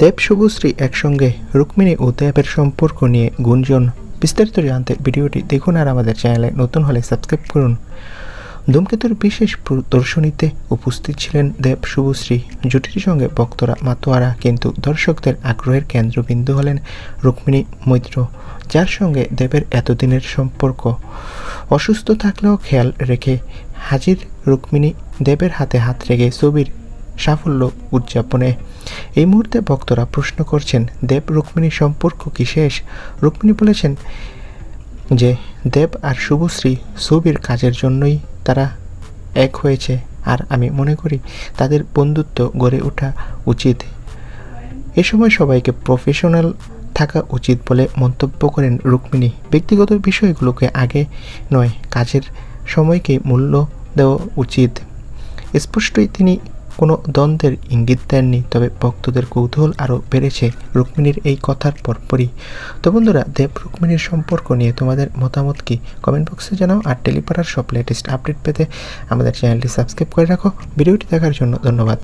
দেব শুভশ্রী একসঙ্গে রুক্মিণী ও দেবের সম্পর্ক নিয়ে গুঞ্জন। বিস্তারিত জানতে ভিডিওটি দেখুন আর আমাদের চ্যানেলে নতুন হলে সাবস্ক্রাইব করুন। ধূমকেতুর বিশেষ প্রদর্শনীতে উপস্থিত ছিলেন দেব শুভশ্রী জুটির সঙ্গে ভক্তরা মাতোয়ারা, কিন্তু দর্শকদের আগ্রহের কেন্দ্রবিন্দু হলেন রুক্মিণী মৈত্র, যার সঙ্গে দেবের এতদিনের সম্পর্ক। অসুস্থ থাকলেও খেয়াল রেখে হাজির রুক্মিণী দেবের হাতে হাত রেখে ছবির সাফল্য উদযাপনে এই মুহূর্তে ভক্তরা প্রশ্ন করছেন, দেব রুক্মিণীর সম্পর্ক কি শেষ? রুক্মিণী বলেছেন যে, দেব আর শুভশ্রী ছবির কাজের জন্যই তারা এক হয়েছে। আর আমি মনে করি তাদের বন্ধুত্ব গড়ে ওঠা উচিত। এ সময় সবাইকে প্রফেশনাল থাকা উচিত বলে মন্তব্য করেন রুক্মিণী। ব্যক্তিগত বিষয়গুলোকে আগে নয়, কাজের সময়কে মূল্য দেওয়া উচিত। স্পষ্টই তিনি কোনো দ্বন্দ্বের ইঙ্গিত দেননি, তবে ভক্তদের কৌতূহল আরও বেড়েছে রুক্মিণীর এই কথার পরপরই। তো বন্ধুরা, দেব রুক্মিণীর সম্পর্ক নিয়ে তোমাদের মতামত কি? কমেন্ট বক্সে জানাও আর টেলিপাড়ার সব লেটেস্ট আপডেট পেতে আমাদের চ্যানেলটি সাবস্ক্রাইব করে রাখো। ভিডিওটি দেখার জন্য ধন্যবাদ।